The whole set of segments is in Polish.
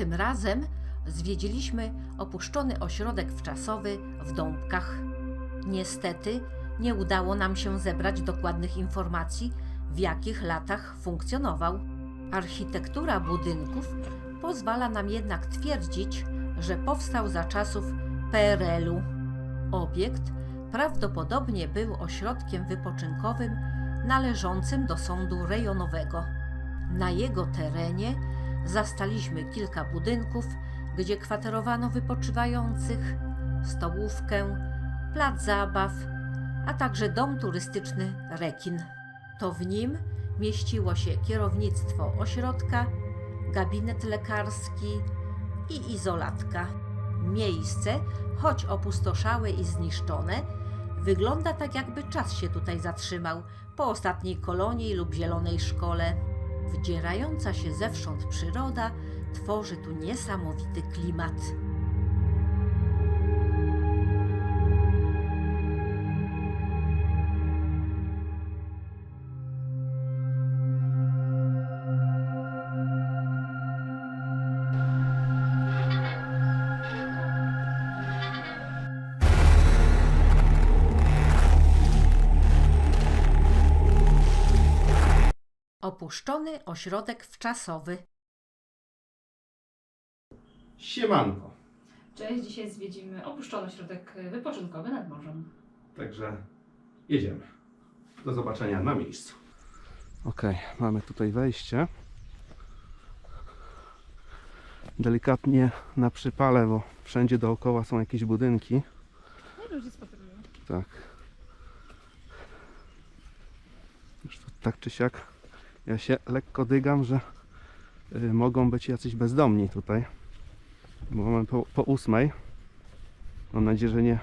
Tym razem zwiedziliśmy opuszczony ośrodek wczasowy w Dąbkach. Niestety nie udało nam się zebrać dokładnych informacji, w jakich latach funkcjonował. Architektura budynków pozwala nam jednak twierdzić, że powstał za czasów PRL-u. Obiekt prawdopodobnie był ośrodkiem wypoczynkowym należącym do sądu rejonowego. Na jego terenie zastaliśmy kilka budynków, gdzie kwaterowano wypoczywających, stołówkę, plac zabaw, a także dom turystyczny Rekin. To w nim mieściło się kierownictwo ośrodka, gabinet lekarski i izolatka. Miejsce, choć opustoszałe i zniszczone, wygląda tak, jakby czas się tutaj zatrzymał po ostatniej kolonii lub zielonej szkole. Wdzierająca się zewsząd przyroda tworzy tu niesamowity klimat. Opuszczony ośrodek wczasowy. Siemanko. Cześć, dzisiaj zwiedzimy opuszczony ośrodek wypoczynkowy nad morzem. Także jedziemy. Do zobaczenia na miejscu. Ok, mamy tutaj wejście. Delikatnie na przypale, bo wszędzie dookoła są jakieś budynki. No ludzie spacerują. Tak. Już to tak czy siak ja się lekko dygam, że y, mogą być jacyś bezdomni tutaj. Bo mamy po, po ósmej. Mam nadzieję, że nie,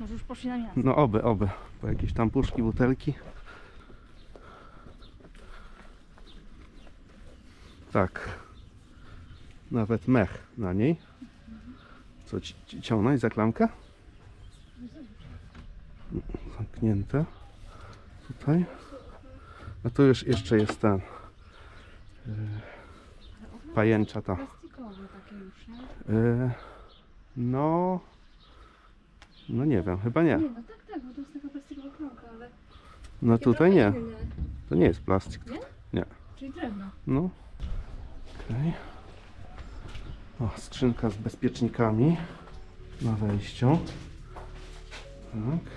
Może już poszli na miasto. No oby, oby. Po jakieś tam puszki, butelki. Tak. Nawet mech na niej. Co, ci, ci ciągnąć za klamkę? Zamknięte. Tutaj. A tu już jeszcze jest ten. Pajęcza ta. Plastikowe takie już, nie? Yy, no. No nie wiem, chyba nie. Nie, no tak, tak, bo to jest taka plastikowa klamka, ale... No tutaj nie. To nie jest plastik. Czyli drewno. No. Okej. O, skrzynka z bezpiecznikami na wejściu. Tak.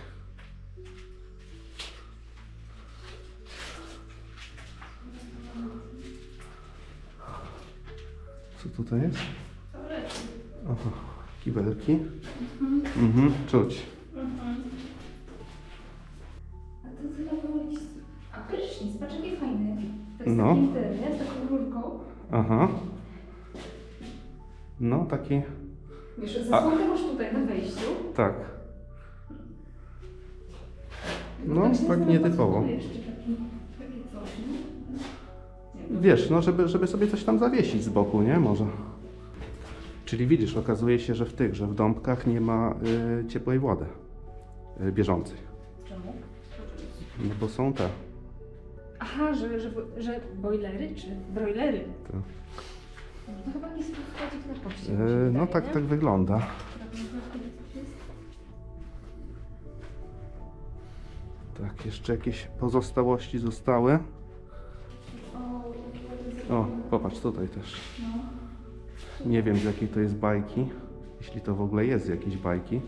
Co tutaj jest? Aha, kibelki. Mhm, czuć. A to chyba było jakiś... A prysznic, patrz jaki fajny. To jest No. z taką rurką. Aha. No, taki, Wiesz, zasłonkę masz tutaj na wejściu. tak. No, No, tak zastanawiam, nietypowo. jeszcze taki, Wiesz, no żeby, żeby sobie coś tam zawiesić z boku, nie? Może. Czyli widzisz, okazuje się, że w tych, że w dąbkach nie ma y, ciepłej wody y, bieżącej. Czemu? No bo są te. Aha, że, że, że bojlery czy broilery? te. No to chyba nie schodzik na poczcie. Y, mi się no wydaje, tak, nie? tak wygląda. Tak, jeszcze jakieś pozostałości zostały. O, popatrz, tutaj też. no. Nie wiem z jakiej to jest bajki. Jeśli to w ogóle jest z jakiejś bajki.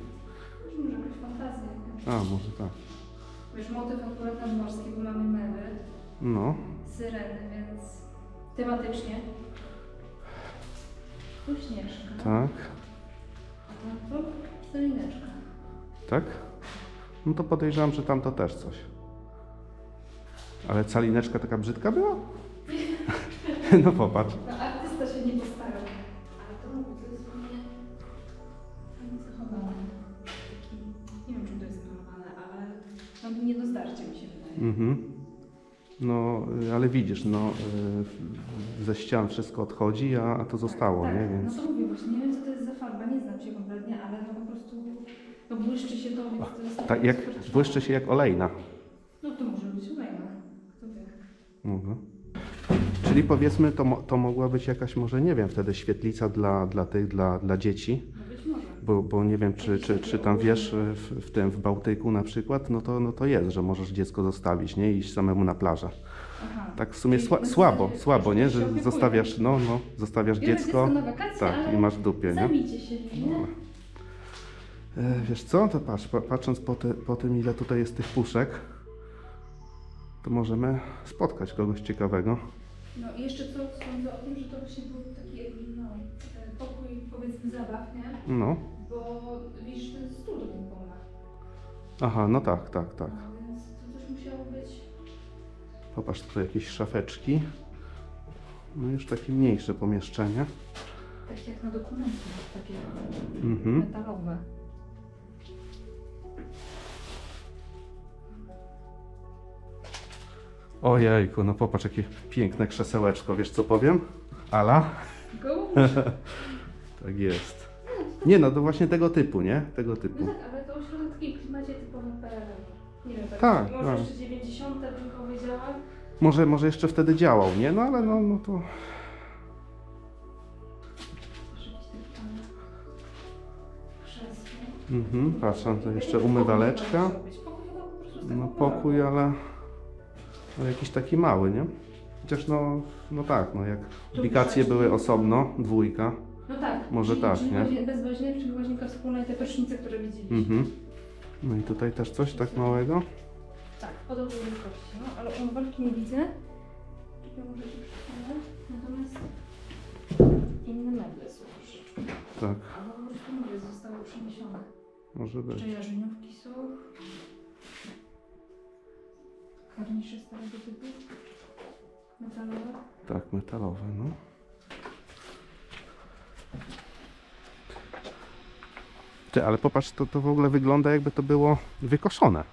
Może jakaś fantazja. A, może tak. Wiesz, motyw akurat nadmorski, bo mamy mewy, No, syreny, więc tematycznie. Tu śnieżka. tak. A tu stolineczka. Tak? No to podejrzewam, że tam to też coś. Ale calineczka taka brzydka była? no popatrz. No artysta się nie postarał. Ale to jest fajnie, fajnie zachowane. Taki, nie wiem, czy to jest malowane, ale no, nie do zdarcia mi się wydaje. Mhm. No, ale widzisz, no y, ze ścian wszystko odchodzi, a, a to zostało, tak, nie? Więc. No to mówię właśnie, nie wiem co to jest za farba, nie znam się kompletnie, ale no po prostu no błyszczy się to, więc to jest Tak jak błyszczy się jak olejna. No to może być ulejna, kto wie. Mhm. Czyli powiedzmy, to, mo- to mogła być jakaś może, nie wiem, wtedy świetlica dla, dla tych, dla, dla dzieci. No być może. Bo, bo nie wiem, czy, czy, czy tam wiesz, w, w tym w Bałtyku na przykład, no to, no to jest, że możesz dziecko zostawić, nie? I iść samemu na plażę. Aha. Tak w sumie Czyli sła, słabo, słabo, nie? się Że zostawiasz, no, no, zostawiasz dziecko, na wakacje, tak, ale i masz w dupie, nie? Zajmijcie się nim, nie? E, wiesz co, to patrz, pa- patrząc po, ty, po tym, ile tutaj jest tych puszek, to możemy spotkać kogoś ciekawego. No i jeszcze co sądzę o tym, że to właśnie był taki jakby, no, e, pokój powiedzmy zabaw, nie? No, Bo widzisz, ten stół do ping-ponga. aha, no tak, tak, tak. No, więc to coś musiało być. Popatrz, tutaj jakieś szafeczki. No już takie mniejsze pomieszczenie. Tak jak na dokumencie, takie Mhm. metalowe. Ojejku, no popatrz, jakie piękne krzesełeczko, wiesz co powiem? Ala? Go? Tak jest. Nie no, to właśnie tego typu, nie? Tego No typu. tak, ale to ośrodek w klimacie typowym PRL. Nie wiem, tak, Tak, może tak. jeszcze 90 bym powiedziała. Może, może jeszcze wtedy działał, nie? No ale no, no to... Mhm, patrz, tam to jeszcze umywaleczka. No taką pokój, ale... ale jakiś taki mały, nie? Chociaż no, no tak, no jak aplikacje były osobno, dwójka. No tak. Może czyli, tak, czyli nie? Bez łazienki, czyli łazienka wspólna i te prysznice, które widzieliśmy. Mhm. No i tutaj też coś tak małego. Tak, podobnej wielkości, no, ale umywalki nie widzę. Tutaj może się przestanę. Natomiast inne meble są. Tak, Albo po prostu mówię, zostały przeniesione. może być. Jeszcze jarzeniówki są. Karnisze starego typu. Metalowe. Tak, metalowe, no. Ty, ale popatrz, to, to w ogóle wygląda jakby to było wykoszone.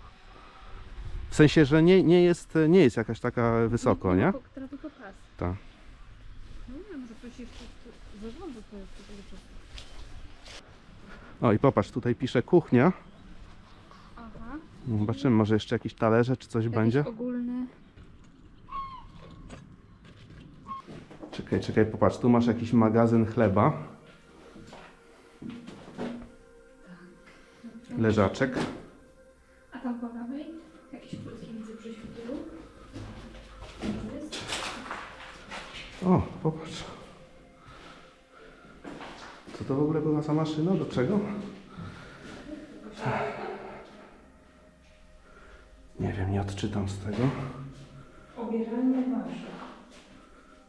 W sensie, że nie, nie, jest, nie jest jakaś taka wysoko, nie? Która tylko pas. Tak. No nie wiem, że ktoś jeszcze zarządza to jest. O i popatrz, tutaj pisze kuchnia. Zobaczymy, może jeszcze jakieś talerze czy coś będzie. ogólny. Czekaj, czekaj, popatrz, tu masz jakiś magazyn chleba. Leżaczek. A tam po prawej? Jakieś płytki widzę przy świetlu. O, popatrz. Co to w ogóle była za maszyna? Do czego? Nie wiem, nie odczytam z tego. Obieranie wasza.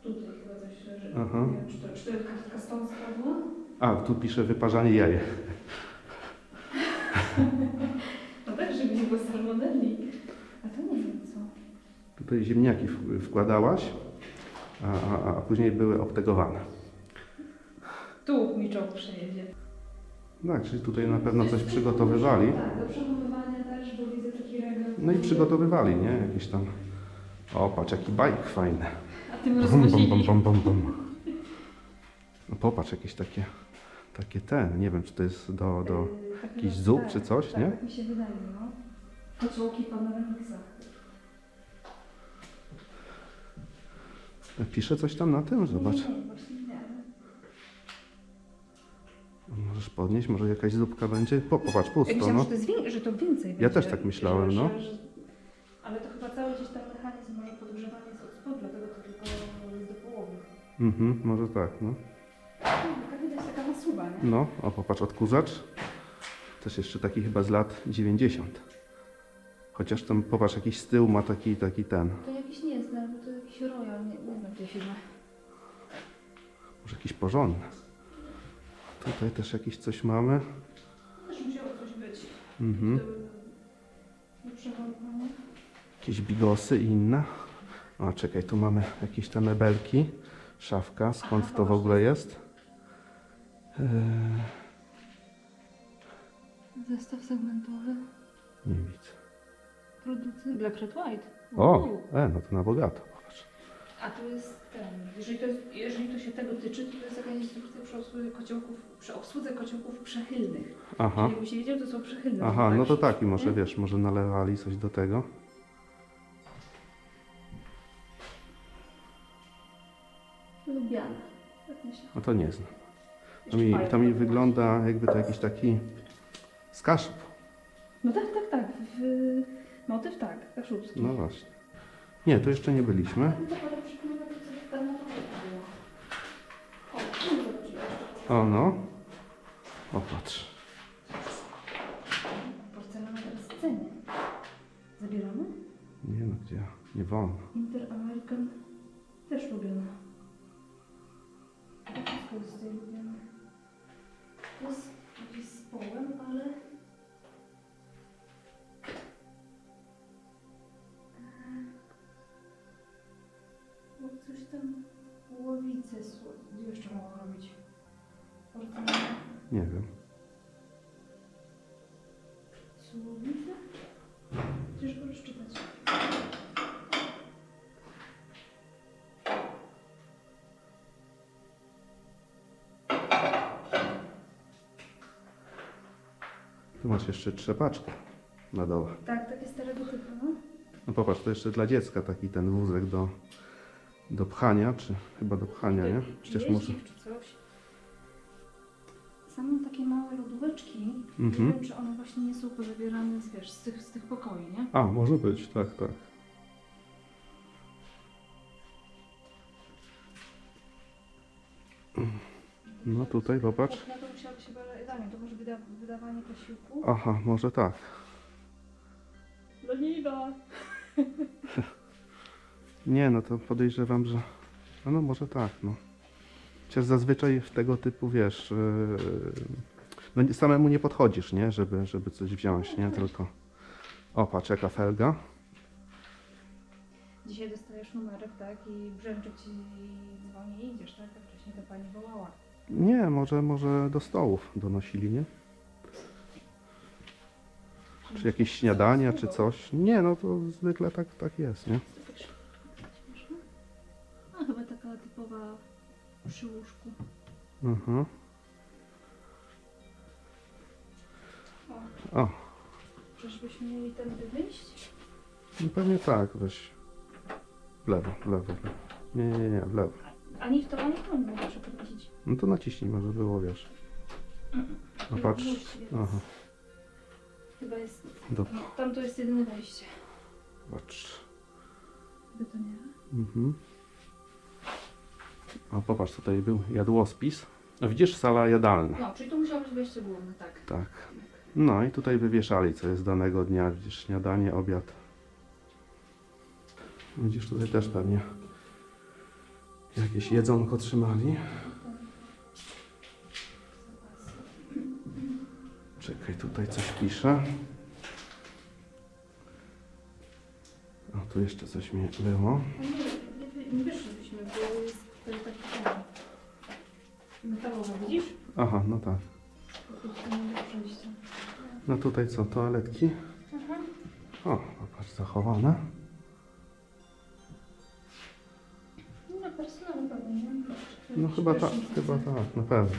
Tutaj chyba coś leży. Aha. Nie wiem, czy to, czy to kartka stąd spadła? A, tu pisze wyparzanie jajek. No tak, żeby nie było staromoderni. A to nie wiem co. Tutaj ziemniaki wkładałaś, a, a, a później były obtegowane. Tu mi czoło przejedzie. Tak, czyli tutaj na pewno coś przygotowywali. Tak, do przechowywania też, bo widzę taki regał. No i przygotowywali, nie? Jakieś tam... O, patrz, jaki bajk fajny. A tym Bum, bum, bum, rozwozili. bum, bum, bum. No popatrz, jakieś takie, takie te, nie wiem, czy to jest do, do... Yy, jakiś chyba- zup tak, czy coś, tak, nie? Tak mi się wydaje, no. Kociołki na miksach. Pisze coś tam na tym? Zobacz. Nie, nie, Możesz podnieść, może jakaś zupka będzie? Po, popatrz, Ja pusto, myślałam, no. że to jest wię- że to więcej Ja będzie, też tak myślałem, no. Że. Ale to chyba cały gdzieś tam mechanizm może podgrzewanie jest od spodu, dlatego to tylko jest do połowy. Mhm, może tak, no. No, taka widać taka masuwa, nie? No, o popatrz, odkurzacz. Też jeszcze taki chyba z lat 90. Chociaż tam, popatrz, jakiś z tyłu ma taki, taki ten, To jakiś nie jest, nawet to jakiś Royal, nie, nie znam tej firmy. może jakiś porządny. Tutaj też jakiś coś mamy. Też musiało coś być. Mhm. Jakieś bigosy i inne. O, czekaj, tu mamy jakieś te mebelki. Szafka, skąd Aha, to w ogóle jest? Eee, Zestaw segmentowy. nie widzę. Produkcji Black Red White. O, Uuu. e, no to na bogato. A tu jest ten, jeżeli to, jest, jeżeli to się tego tyczy, to to jest jakaś instrukcja przy obsłudze kociołków, przy obsłudze kociołków przechylnych. Aha, Czyli jakby się wiedział, to są przechylne. aha, no to tak. taki może, wiesz, może nalewali coś do tego. A to nie znam. To mi, to mi wygląda jakby to jakiś taki z kaszub. No tak, tak, tak. W... Motyw tak, kaszubski. No właśnie. Nie, to jeszcze nie byliśmy. O, no. O. O patrz. Porcelana teraz ceny. Zabieramy? Nie no, gdzie? Nie wolno. Inter-American też lubiona. To wszystko jest tutaj lubione. To jest jakieś z połem, ale... Nie wiem. Rozczytać. Tu masz jeszcze trzepaczkę na dole. Tak, takie starego typu, no. No popatrz, to jeszcze dla dziecka taki ten wózek do, do pchania, czy chyba do pchania, nie? Przecież może... lodóweczki. Mhm. Nie wiem, czy one właśnie nie są pozabierane z, wiesz, z, tych, z tych pokoi, nie? A, może być, tak, tak. No tutaj popatrz. Kuchnia to musiałoby się chyba jadanie, to może wyda wydawanie posiłku. Aha, może tak. Leniwa! Nie, no to podejrzewam, że. No, no może tak, no. Chociaż zazwyczaj w tego typu wiesz. Yy... No samemu nie podchodzisz, nie? Żeby, żeby coś wziąć, nie? Tylko. O, patrz jaka felga. Dzisiaj dostajesz numerek, tak? I brzęczy ci dzwoni i idziesz, tak? A wcześniej to pani wołała. Nie, może, może do stołów donosili, nie? Czy jakieś śniadania, czy coś. Nie, no to zwykle tak, tak jest, nie? A chyba taka typowa przy łóżku. Mhm. O, czyżbyśmy mieli tędy wyjść? no pewnie tak, weź. W lewo, w lewo. w lewo. Nie, nie, nie, w lewo. Ani w to, ani w to nie mogę przeprowadzić. No to naciśnij, może było, wiesz. No patrz. Aha, Chyba jest. do, No, tam to jest jedyne wejście. patrz. Chyba to nie. Mhm. O, popatrz, tutaj był jadłospis. No widzisz, sala jadalna. No, czyli to musiało być wejście główne, tak. Tak. No i tutaj wywieszali, co jest danego dnia. Widzisz, śniadanie, obiad. Widzisz, tutaj też pewnie jakieś jedzonko trzymali. Czekaj, tutaj coś pisze. O, tu jeszcze coś mi było. A nie, wyszlibyśmy, bo jest taki. Metalowy, widzisz? Aha, no tak. No tutaj co, toaletki? Aha. O, popatrz, zachowane. No, personel pewnie, nie? No chyba tak, chyba tak, na pewno.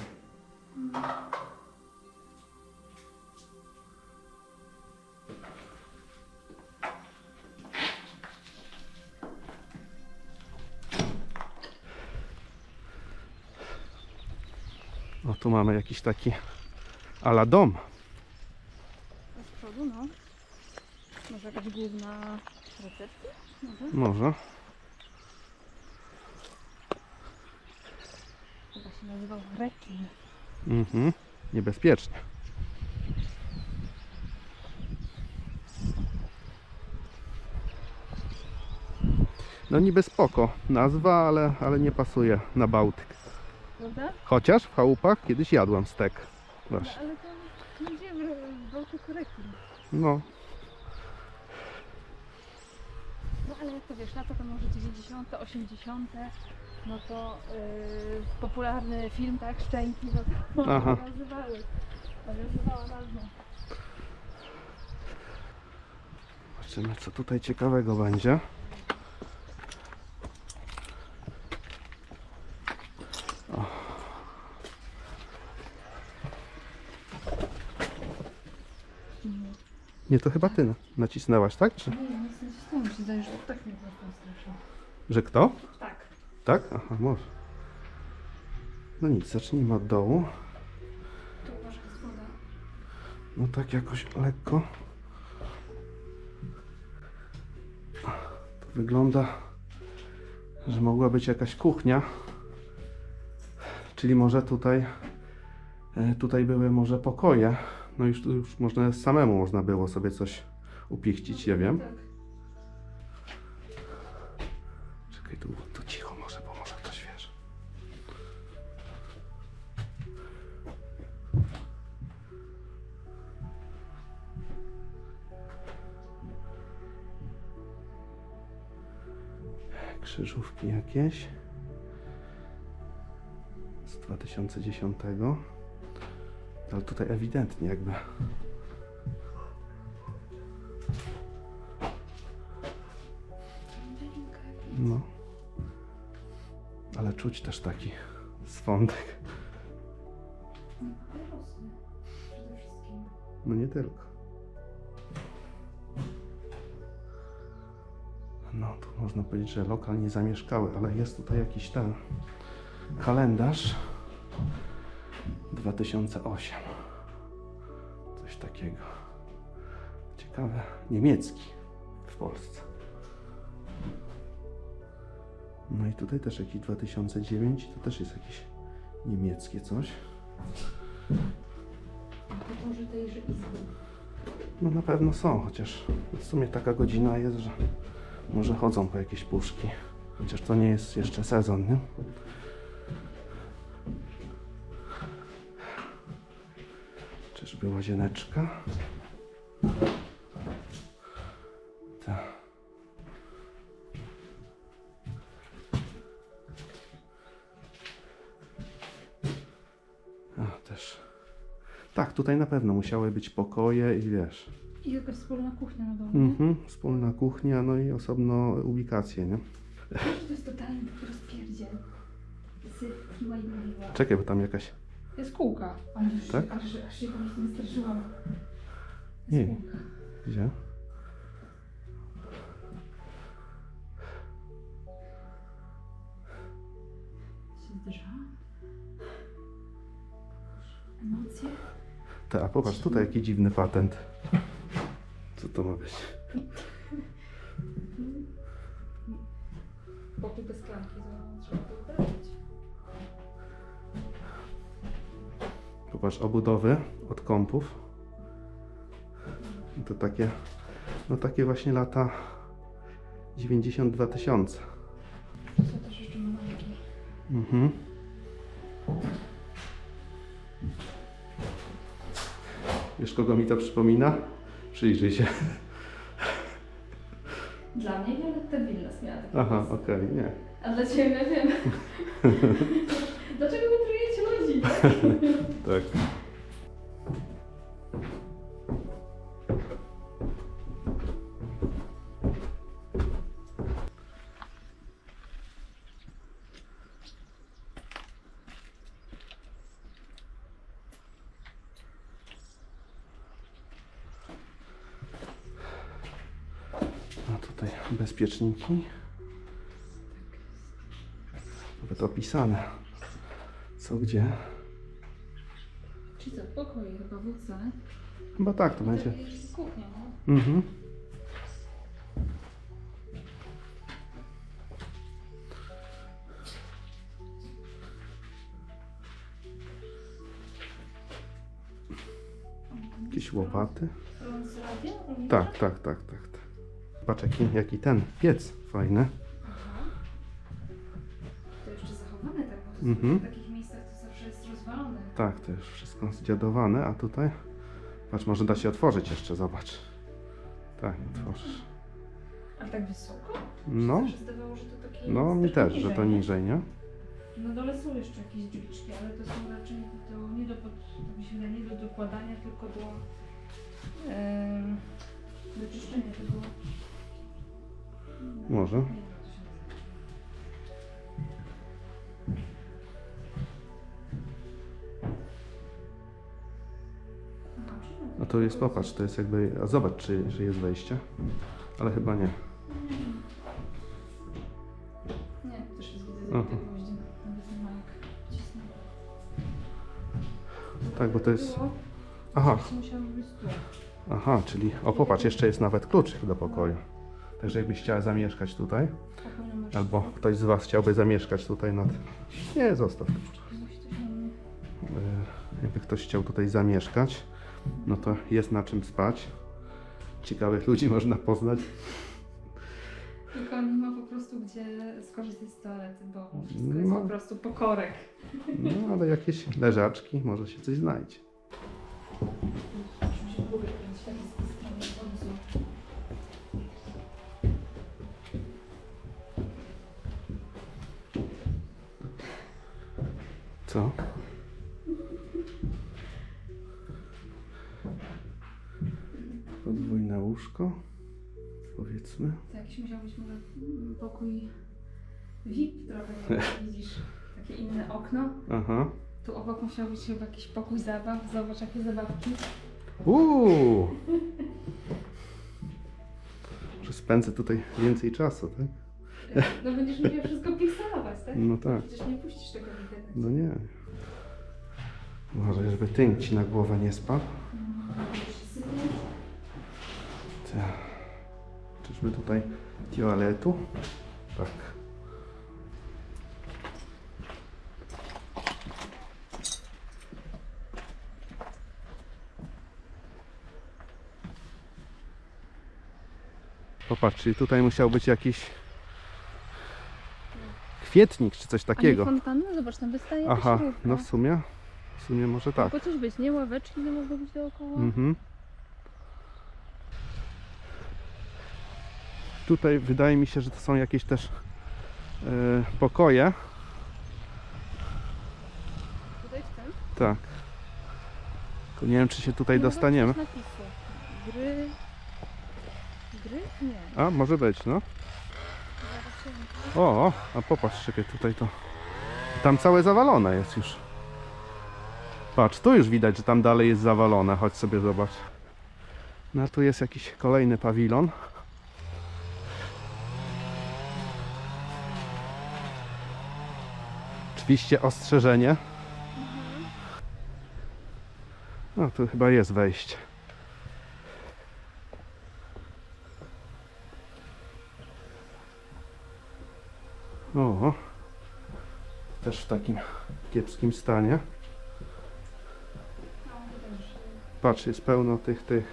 O, tu mamy jakiś taki ala dom. Z przodu, no. Może jakaś główna recepcja? Może? Może. Chyba się nazywał rekin. Mhm. Niebezpiecznie. No niby spoko nazwa, ale, ale nie pasuje na Bałtyk. Prawda? Chociaż w chałupach kiedyś jadłem stek. Właśnie. ale to wiemy, Bałtyku rekin. No, No ale jak to wiesz, lata to może 90., 80., no to yy, popularny film, tak, Szczęki, no to Aha. nawiązywały. Nawiązywała nazwę. zobaczymy co tutaj ciekawego będzie. O. Nie, to chyba ty nacisnęłaś, tak? Czy, Nie, nic nie mi się zdaje, że to tak mnie straszyło. że kto? Tak. Tak? Aha, może. No nic, zacznijmy od dołu. Tu uważaj, jest woda. No tak jakoś lekko. To wygląda, że mogła być jakaś kuchnia. Czyli może tutaj, e, tutaj były może pokoje. No już, już można samemu można było sobie coś upichcić, ja wiem. Tak. Czekaj, tu, tu cicho może, bo może ktoś wiesz. Krzyżówki jakieś. Z 2010. Ale tutaj ewidentnie jakby. No. Ale czuć też taki swądek. No, nie tylko. No, tu można powiedzieć, że lokal nie zamieszkały, ale jest tutaj jakiś ten kalendarz 2008. Coś takiego. Ciekawe. Niemiecki w Polsce. No i tutaj też jakiś 2009, to też jest jakieś niemieckie coś. To może. No na pewno są, chociaż w sumie taka godzina jest, że może chodzą po jakieś puszki. Chociaż to nie jest jeszcze sezon, nie? Czyżby łazieneczka? Tak. A, też. Tak, tutaj na pewno musiały być pokoje i wiesz. I jakaś wspólna kuchnia na dole. Mhm, wspólna kuchnia, no i osobno ubikacje, nie? To jest totalny. Syp, kiła i mówiła. Czekaj, bo tam jakaś. Jest kółka. Ale już Tak? aż, aż się po prostu wystraszyłam. Jest Nie. kółka. Gdzie? Się zderza. Emocje. Te, a popatrz, tutaj jaki dziwny patent. Co to ma być? Pokój bez klamki, to Popatrz, obudowy od kąpów. To takie, no takie właśnie lata 92 tysiące. Są też jeszcze malunki. Mhm. Wiesz, kogo mi to przypomina? Przyjrzyj się. Dla mnie Violetta Villas miała taki Aha, głos. okej, nie. A dla Ciebie wiem. Dlaczego wy trujecie ludzi? tak? Tak. Bezpieczniki. Nawet opisane. Co gdzie? Czy co, pokój chyba WC? Chyba tak, to będzie. Kuchnia, no. Mhm. Jakieś łopaty? Z? Tak, tak, tak, tak. tak. Patrz jaki, jaki ten piec fajny. To jeszcze zachowane tak, bo to Mhm. w takich Tak, to już wszystko zdziadowane, a tutaj patrz, może da się otworzyć jeszcze, zobacz. Tak, otworzysz. A tak wysoko? No, zdawało, że to takie no mi też, że to niżej, nie? Na dole są jeszcze jakieś drzwiczki, ale to są raczej do, nie do, pod, mi się wydaje, nie do dokładania, tylko do em, do czyszczenia tego. Może. Nie to jest, popatrz, to jest jakby, a zobacz, czy, czy jest wejście. Ale chyba nie. Nie, też jest widzę Aha. te gwoździe, nawet nie ma jak wcisnąć. Tak, bo to jest... Było, Aha, to musiało być tu. aha, czyli... O, popatrz, jeszcze jest nawet kluczyk do pokoju. Także jakbyś chciała zamieszkać tutaj, masz. albo ktoś z Was chciałby zamieszkać tutaj nad... Nie, zostaw. Coś. E, Jakby ktoś chciał tutaj zamieszkać, no to jest na czym spać. Ciekawych ludzi można poznać. Tylko nie ma po prostu gdzie skorzystać z toalety, bo wszystko No. jest po prostu pokorek. No, ale jakieś leżaczki, może się coś znajdzie. Muszę łóżko, powiedzmy. To jakiś musiał być może pokój VIP trochę, widzisz takie inne okno. Aha. Tu obok musiał być chyba jakiś pokój zabaw. Zobacz jakie zabawki. Uuu! Że spędzę tutaj więcej czasu, tak? No będziesz musiał wszystko pikselować, tak? No tak. Przecież nie puścisz tego w internecie. No nie. Uważaj, żeby tynk ci na głowę nie spadł. Będziesz Czyżby tutaj toaletu? Tak. Popatrz, czyli tutaj musiał być jakiś kwietnik czy coś takiego. A nie fontanna? Zobacz, tam wystaje Aha, no w sumie, w sumie może tak. Mogło coś być, nie? Ławeczki nie mogło być dookoła. Mhm. Tutaj wydaje mi się, że to są jakieś też e, pokoje. Tutaj w tym? Tak. Tylko nie wiem, czy się tutaj Nie dostaniemy. być napisu. Gry... Gry? Nie. A, może być, no. Zaraz się- O, o, a popatrz, czekaj, tutaj to. Tam całe zawalone jest już. Patrz, tu już widać, że tam dalej jest zawalone. Chodź sobie zobacz. No tu jest jakiś kolejny pawilon. Oczywiście ostrzeżenie. No tu chyba jest wejście. O, też w takim kiepskim stanie. Patrz, jest pełno tych, tych.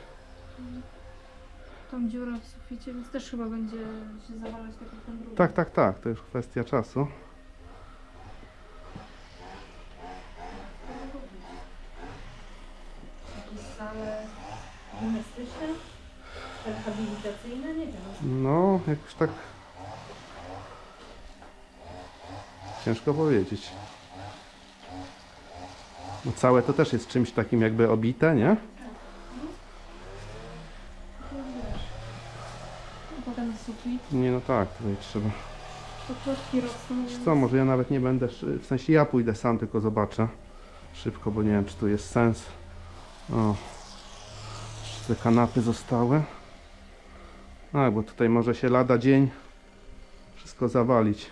Tam dziura w suficie, więc też chyba będzie się zawalać tak jak ten drugi. Tak, tak, tak, to już kwestia czasu. Jakieś sale gimnastyczne, rehabilitacyjne, nie wiem. No, jakoś tak. Ciężko powiedzieć. No całe to też jest czymś takim jakby obite, nie? Potem sufit, Nie, no tak, tutaj trzeba. rosną. Wiesz co, może ja nawet nie będę, w sensie ja pójdę sam, tylko zobaczę szybko, bo nie wiem, czy tu jest sens. O, te kanapy zostały. A, bo tutaj może się lada dzień wszystko zawalić.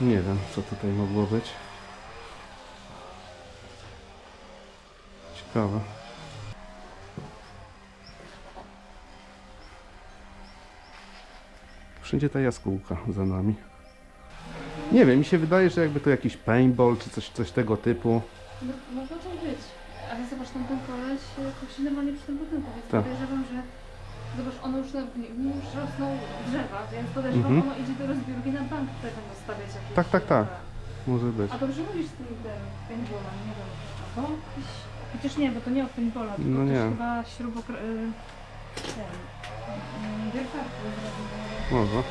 Nie wiem, co tutaj mogło być. Ciekawe. Wszędzie ta jaskółka za nami. Nie wiem, mi się wydaje, że jakby to jakiś paintball czy coś, coś tego typu. No, mogło to być. Ale zobacz, tam ten koleś jakoś normalnie przy tym budynku, więc Tak. podejrzewam, że zobacz, ono już, na, w nim już rosną drzewa, więc podejrzewam, Mhm. ono idzie do rozbiórki na bank, tutaj będą stawiać jakieś... Tak, tak, tak. dobra. Może być. A dobrze mówisz z tym tym paintballem, nie wiem. Albo jakiś... Chociaż nie, bo to nie od paintballa, tylko No też nie. chyba śrubokr... y, ten... Może.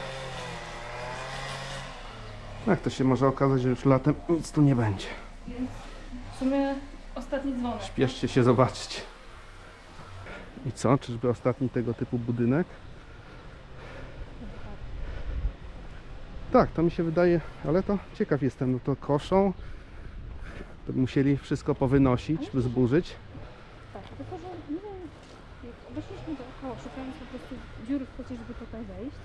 Tak, to się może okazać, że już latem nic tu nie będzie. W sumie ostatni dzwonek. Śpieszcie się zobaczyć. I co? Czyżby ostatni tego typu budynek? Tak, to mi się wydaje, ale to ciekaw jestem, no to koszą. To musieli wszystko powynosić, zburzyć. Tak, tylko że Poszliśmy dookoła, szukając po prostu dziur żeby tutaj wejść.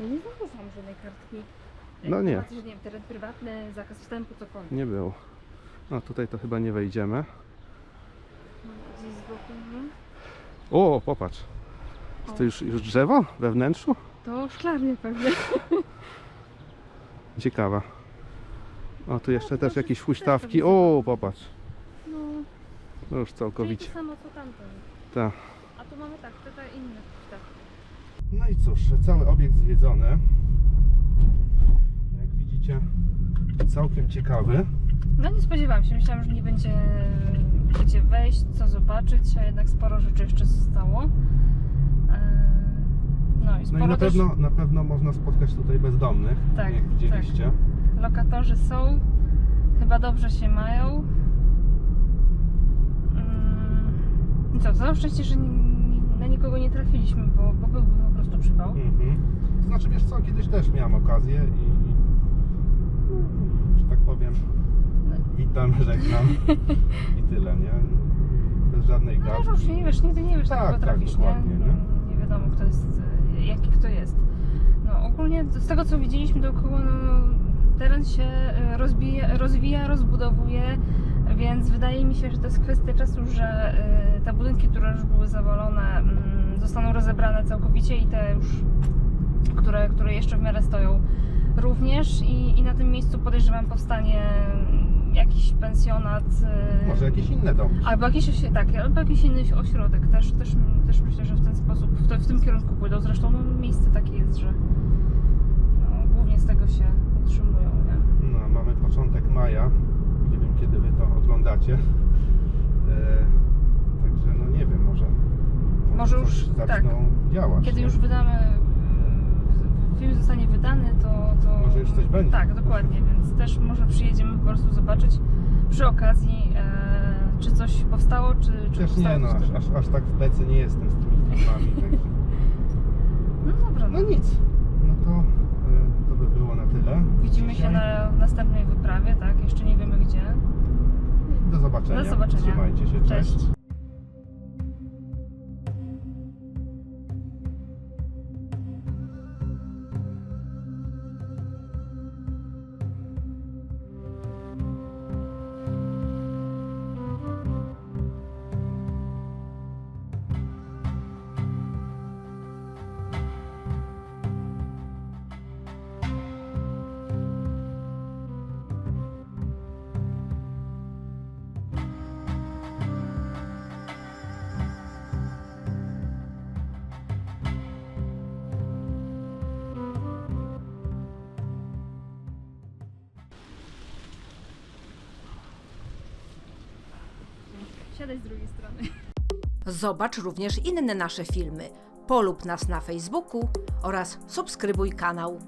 Ja nie znalazłam żadnej kartki. No nie. Informacji, że nie wiem, teren prywatny, zakaz wstępu, cokolwiek. Nie było. No tutaj to chyba nie wejdziemy. No, Gdzieś z boku, no. O, popatrz. Czy to już, już drzewo we wnętrzu? To szklarnia pewnie. Ciekawa. O, tu jeszcze też jakieś huśtawki. O, popatrz. No, No już czyli całkowicie. to samo co tamten. Tak. Tu mamy tak, tutaj tak. No i cóż, cały obiekt zwiedzony. Jak widzicie, całkiem ciekawy. No nie spodziewałam się, myślałam, że nie będzie gdzie wejść, co zobaczyć, a jednak sporo rzeczy jeszcze zostało. Eee, No i sporo No i na też pewno, na pewno można spotkać tutaj bezdomnych, Tak, jak widzieliście. lokatorzy są, chyba dobrze się mają. Mm, I co, całe szczęście, że na nikogo nie trafiliśmy, bo, bo byłby po prostu przypał. Mhm. Znaczy, wiesz co, kiedyś też miałem okazję i, i no, że tak powiem, witam, żegnam i tyle, nie? Bez żadnej No gadki. już nie wiesz, nigdy nie wiesz, Tak, na kogo tak, trafisz, dokładnie, nie? nie? Nie wiadomo, kto jest, jaki kto jest. No ogólnie z tego, co widzieliśmy dookoła, no, teren się e, rozbija, rozwija, rozbudowuje, więc wydaje mi się, że to jest kwestia czasu, że e, te budynki, które już były zawalone, mm, zostaną rozebrane całkowicie i te już, które, które jeszcze w miarę stoją, również i, i na tym miejscu podejrzewam powstanie jakiś pensjonat. e, Może jakieś inne domy. Albo jakiś, tak, albo jakiś inny ośrodek. Też, też, też myślę, że w ten sposób, w, to, w tym kierunku pójdą. Zresztą no, miejsce takie jest, że no, głównie z tego się utrzymują. Nie? No, mamy początek maja. Nie wiem kiedy wy to oglądacie. E, także no nie wiem, może, Może już, zaczną tak. działać. Kiedy nie? już wydamy, y, film zostanie wydany, to, to... Może już coś będzie. Tak, dokładnie, więc też może przyjedziemy po prostu zobaczyć przy okazji, e, czy coś powstało, czy, czy Chociaż powstało nie no, aż, aż, aż tak w plecy nie jestem z tymi filmami. Także. No dobra, No nic. No to, e, to by było na tyle. widzimy się Dzisiaj. na następnej wyprawie, tak? Jeszcze nie wiemy gdzie. Do zobaczenia. Do zobaczenia. Trzymajcie się. cześć. Cześć. Z drugiej strony. Zobacz również inne nasze filmy. Polub nas na Facebooku oraz subskrybuj kanał.